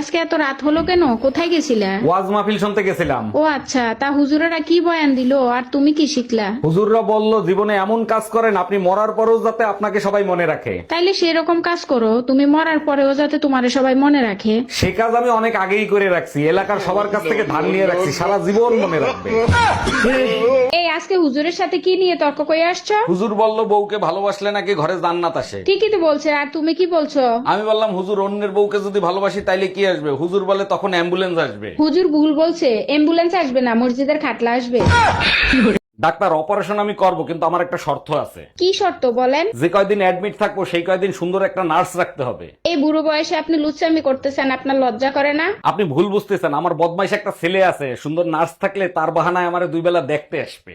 আজকে এত রাত হলো কেন? কোথায় গেছিলা? ওয়াজ মাহফিল শুনতে গেছিলাম। ও আচ্ছা তা হুজুরেরা কি বয়ান দিলো? আর তুমি কি শিখলা? হুজুররা বলল জীবনে এমন কাজ করেন আপনি মরার পরেও যাতে আপনাকে সবাই মনে রাখে। তাইলে সেরকম কাজ করো তুমি মরার পরেও যাতে তোমারে সবাই মনে রাখে। সে কাজ আমি অনেক আগেই করে রাখছি এলাকার সবার কাছ থেকে ধান নিয়ে রাখছি সারা জীবন মনে রাখবে। এই আজকে হুজুরের সাথে কি নিয়ে তর্ক করে আসছো? হুজুর বলল বউকে ভালোবাসলে নাকি ঘরে জান্নাত আসে? ঠিকই তো বলছে আর তুমি কি বলছো? আমি বললাম হুজুর অন্যের বউকে যদি ভালোবাসি তাইলে কি আসবে? হুজুর বলে তখন অ্যাম্বুলেন্স আসবে। হুজুর ভুল বলছে অ্যাম্বুলেন্স আসবে না মসজিদের খাটলা আসবে। ডাক্তার অপারেশন আমি করব কিন্তু আমার একটা শর্ত আছে। কি শর্ত বলেন? যে কয়দিন অ্যাডমিট থাকব সেই কয়দিন সুন্দর একটা নার্স রাখতে হবে। এই বুড়ো বয়সে আপনি লুচ্চামি করতেছেন আপনার লজ্জা করে না? আপনি ভুল বুঝতেছেন আমার বদমাইশ একটা ছেলে আছে সুন্দর নার্স থাকলে তার বাহানায় আমার দুই বেলা দেখতে আসবে।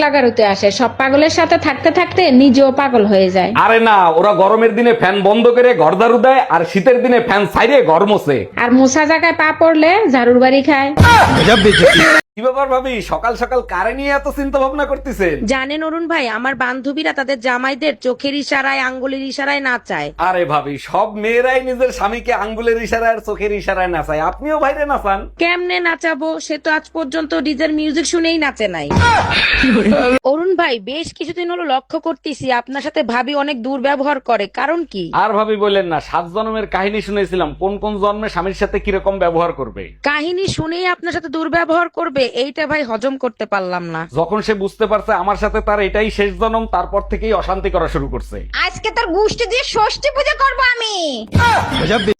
গারুতে আসে। সব পাগলের সাথে থাকতে থাকতে নিজেও পাগল হয়ে যায়। আরে না ওরা গরমের দিনে ফ্যান বন্ধ করে ঘর দারু দেয় আর শীতের দিনে ফ্যান ছাইরে ঘর মোছে। আর মুসা জায়গায় পা পড়লে ঝাড়ুর বাড়ি খায়। কি ব্যাপার ভাবি? সকাল সকাল কারে নিয়ে এত চিন্তা ভাবনা করতেছেন? জানেন অরুণ ভাই আমার বান্ধবীরা তাদের জামাইদের চোখের ইশারায় আঙ্গুলের ইশারায় নাচায় আরে ভাবি সব মেয়েরাই নিজের স্বামীকে আঙ্গুলের ইশারায় আর চোখের ইশারায় নাচায় আপনিও বাইরে নাচান কেমনে নাচাবো? সে তো আজ পর্যন্ত ডিজের মিউজিক শুনেই নাচে নাই। অরুণ ভাই বেশ কিছুদিন হলো লক্ষ্য করতেছি আপনার সাথে ভাবি অনেক দুর্ব্যবহার করে কারণ কি? আর ভাবি বললেন না সাত জন্মের কাহিনী শুনেছিলাম কোন কোন জন্মে স্বামীর সাথে কীরকম ব্যবহার করবে? কাহিনী শুনেই আপনার সাথে দুর্ব্যবহার করবে এইটা ভাই হজম করতে পারলাম না। যখন সে বুঝতে পারছে আমার সাথে তার এটাই শেষ জন্ম তারপর থেকেই অশান্তি করা শুরু করছে। আজকে তোর গুষ্টি দিয়ে ষষ্ঠী পূজা করব আমি।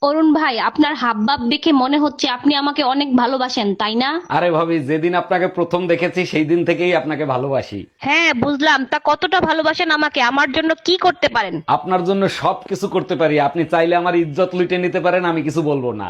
অরুণ ভাই আপনার হাবভাব দেখে মনে হচ্ছে আপনি আমাকে অনেক ভালোবাসেন তাই না? আরে ভাবি যেদিন আপনাকে প্রথম দেখেছি সেই দিন থেকেই আপনাকে ভালোবাসি। হ্যাঁ বুঝলাম। তা কতটা ভালোবাসেন আমাকে? আমার জন্য কি করতে পারেন? আপনার জন্য সব কিছু করতে পারি। আপনি চাইলে আমার ইজ্জত লুটে নিতে পারেন আমি কিছু বলব না।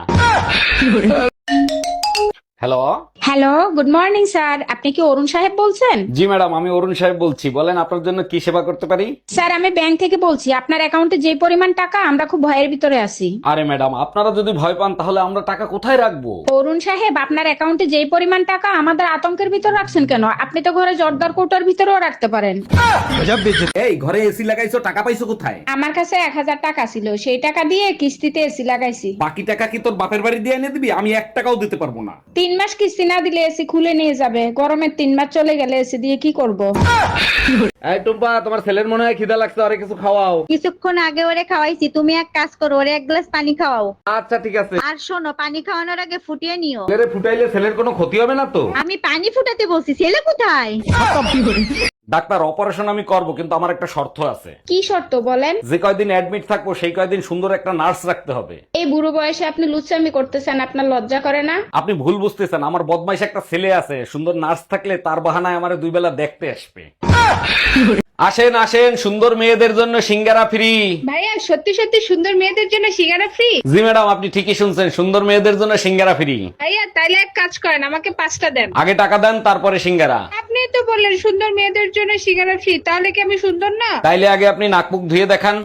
Hello hello good morning sir আপনি কি অরুণ সাহেব বলছেন? জি ম্যাডাম আমি অরুণ সাহেব বলছি। বলেন আপনার জন্য কি সেবা করতে পারি? স্যার আমি ব্যাংক থেকে বলছি আপনার অ্যাকাউন্টে যে পরিমাণ টাকা আমরা খুব ভয়ের ভিতরে আছি। আরে ম্যাডাম আপনারা যদি ভয় পান তাহলে আমরা টাকা কোথায় রাখব? অরুণ সাহেব আপনার অ্যাকাউন্টে যে পরিমাণ টাকা আমাদের আতঙ্কের ভিতর রাখছেন কেন? আপনি তো ঘরে জর্দার কোটার ভিতরেও রাখতে পারেন। এই ঘরে এসি লাগাইছো টাকা পাইছো কোথায়? আমার কাছে এক হাজার টাকা ছিল সেই টাকা দিয়ে কিস্তিতে এসি লাগাইছি। বাকি টাকা কি তোর বাপের বাড়ি দিয়ে এনে দিবি? আমি এক টাকাও দিতে পারব না। তিন মাস কিস্তি না দিলে এসি খুলে নিয়ে যাবে। গরমে তিন মাস চলে গেলে এসি দিয়ে কি করব? এই টুম্পা তোমার ছেলের মনে হয় খিদা লাগছে আরে কিছু খাওয়াও। কিছুক্ষণ আগে ওরে খাওয়াইছি তুমি এক কাজ করো ওরে এক গ্লাস পানি খাওয়াও। আচ্ছা ঠিক আছে। আর শোনো পানি খাওয়ানোর আগে ফুটিয়ে নিও। ছেলেরে ফুটাইলে ছেলের কোনো ক্ষতি হবে না তো? আমি পানি ফুটাতে বলছি ছেলে কোথায়? ডাক্তার অপারেশন আমি করব কিন্তু আমার একটা শর্ত আছে। কি শর্ত বলেন? যে কয়দিন অ্যাডমিট থাকব সেই কয়দিন সুন্দর একটা নার্স রাখতে হবে। এই বুড়ো বয়সে আপনি লুচ্চামি করতেছেন আপনার লজ্জা করে না? আপনি ভুল বুঝতেছেন আমার বদমাইশ একটা ছেলে আছে সুন্দর নার্স থাকলে তার বাহানায় আমার দুই বেলা দেখতে আসবে। আসেন আসেন সুন্দর মেয়েদের জন্য সিঙ্গারা ফ্রি ভাইয়া সত্যি সত্যি সুন্দর মেয়েদের জন্য সিঙ্গারা ফ্রি জি ম্যাডাম আপনি ঠিকই শুনছেন সুন্দর মেয়েদের জন্য সিঙ্গারা ফ্রি ভাইয়া তাইলে এক কাজ করেন আমাকে পাঁচটা দেন। আগে টাকা দেন তারপরে সিঙ্গারা। আপনি তো বললেন সুন্দর মেয়েদের জন্য সিঙ্গারা ফ্রি তাহলে কি আমি সুন্দর না? তাইলে আগে আপনি নাক মুখ ধুয়ে দেখান।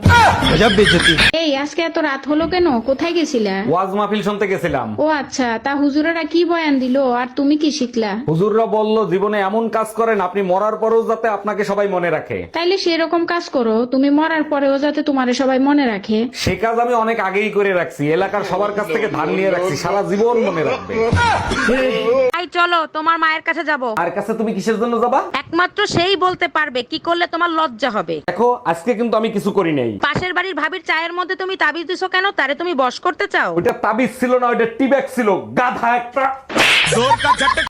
এই আজকে এত রাত হলো কেন? কোথায় গেছিলা? ওয়াজ মাহফিল শুনতে গেছিলাম। ও আচ্ছা তা হুজুরেরা কি বয়ান দিলো? আর তুমি কি শিখলা? হুজুররা বলল জীবনে এমন কাজ করেন আপনি মরার পরেও যাতে আপনাকে সবাই মনে রাখে। তাইলে সেরকম কাজ করো তুমি মরার পরেও যাতে তোমারে সবাই মনে রাখে। সে কাজ আমি অনেক আগেই করে রাখছি এলাকার সবার কাছ থেকে ধান নিয়ে রাখছি সারা জীবন মনে রাখবে। তাই চলো তোমার মায়ের কাছে যাব। আর কাছে তুমি কিসের জন্য যাবা? একমাত্র সেই বলতে পারবে কি করলে তোমার লজ্জা হবে। দেখো আজকে কিন্তু আমি কিছু করি নাই। পাশের বাড়ির ভাবির চায়ের মধ্যে তুমি তাবিজ দিছো কেন? তারে তুমি বশ করতে চাও? ওইটা তাবিজ ছিল না ওইটা টিব্যাগ ছিল গাধা একটা।